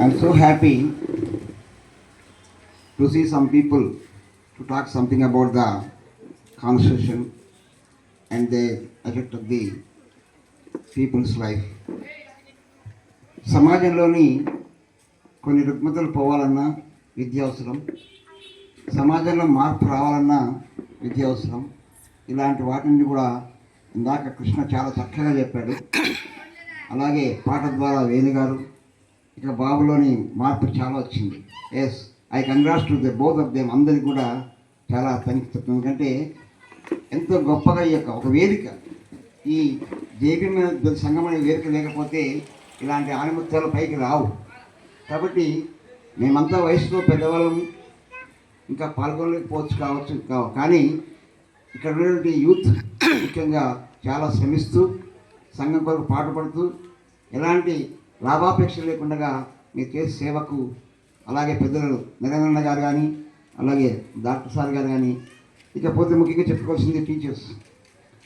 I'm so happy to see some people to talk something about the constitution and the effect of the people's life. సమాజంలోని కొన్ని రుగ్మతలు పోవాలన్నా విద్య అవసరం సమాజంలో మార్పు రావాలన్నా విద్య అవసరం ఇలాంటి వాటిని కూడా ఇందాక కృష్ణ చాలా చక్కగా చెప్పాడు అలాగే పాట ద్వారా వేణు గారు ఇక బాబులోని మార్పు చాలా వచ్చింది. Yes I congrats to the both of them అందరికి కూడా చాలా తనిఖీ ఎందుకంటే ఎంతో గొప్పగా ఈ యొక్క ఒక వేదిక ఈ జేబీ మీద సంఘం అనే వేదిక లేకపోతే ఇలాంటి ఆణిముత్యాలు పైకి రావు. కాబట్టి మేమంతా వయసులో పెద్దవాళ్ళం ఇంకా పాల్గొనలేకపోవచ్చు కావచ్చు కావు కానీ ఇక్కడ ఉన్నటువంటి యూత్ ముఖ్యంగా చాలా శ్రమిస్తూ సంఘం కొరకు పాటుపడుతూ ఎలాంటి లాభాపేక్ష లేకుండా మీరు చేసే సేవకు అలాగే పెద్దలు నరేంద్రన్న గారు కానీ అలాగే డాక్టర్ సార్ గారు కానీ ఇకపోతే ముఖ్యంగా చెప్పుకోవాల్సింది టీచర్స్.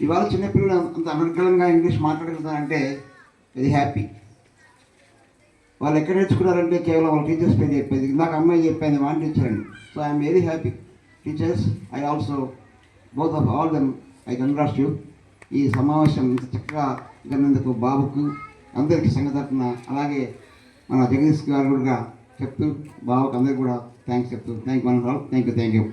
ఇవాళ చిన్నపిల్లలు అంత అనర్గళంగా ఇంగ్లీష్ మాట్లాడగలుగుతారంటే వెరీ హ్యాపీ. వాళ్ళు ఎక్కడ నేర్చుకున్నారంటే కేవలం వాళ్ళ టీచర్స్ పేరు చెప్పేది. నాకు అమ్మాయి చెప్పింది వాళ్ళ టీచర్ అండి so I'm very happy. Teachers I also both of all them I congrats you. ఈ సమావేశం ఇంత చక్కగా జరిగినందుకు బాబుకు అందరికీ సంగతరపున అలాగే మన జగదీష్ గారు కూడా చెప్తూ బావకు అందరికీ కూడా థ్యాంక్స్ చెప్తూ. Thank you thank you thank you